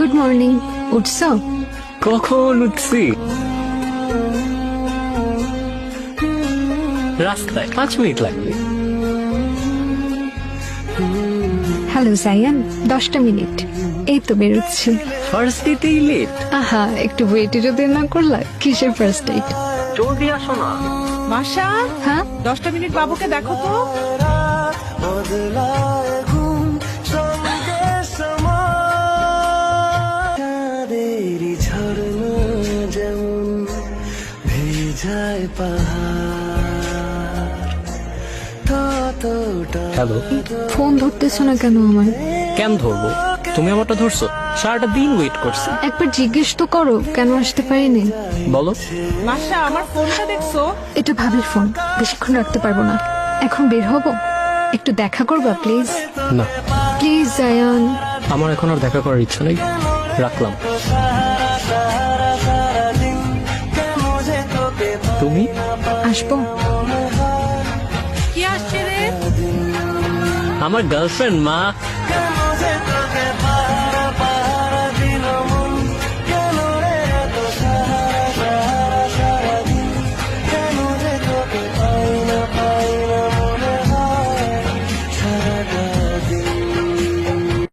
Good morning উঠছো কখন উঠছি? রাস্তায় পাঁচ মিনিট লাগবে। হ্যালো জায়ান দশটা মিনিট। এই তো বেরোচ্ছি। ফার্স্ট ডেতেই লেট আহা একটু ওয়েটে যদি না করলা কিসের ফার্স্ট ডেট জলদি আসো না। মাসা হ্যাঁ? দশটা মিনিট বাবুকে দেখো তো। ঝরনা যেমন ভেজায় পাহাড় ততটা হ্যালো ফোন ধরতেছো না কেন আমার কেন ধরবো? তুমি আমারটা ধরছো। সারাটা দিন ওয়েট করছি। একবার জিজ্ঞেস তো করো কেন আসতে পারিনি? বলো। মাসা আমার ফোনটা দেখছ? এটা ভাবির ফোন বেশিক্ষণ রাখতে পারব না। এখন বের হব? একটু দেখা করবা প্লিজ না। প্লিজ জায়ান আমার এখন আর দেখা করার ইচ্ছা নেই। রাখলাম। তুমি আসব? কি আসছে রে? আমার গার্লফ্রেন্ড মা।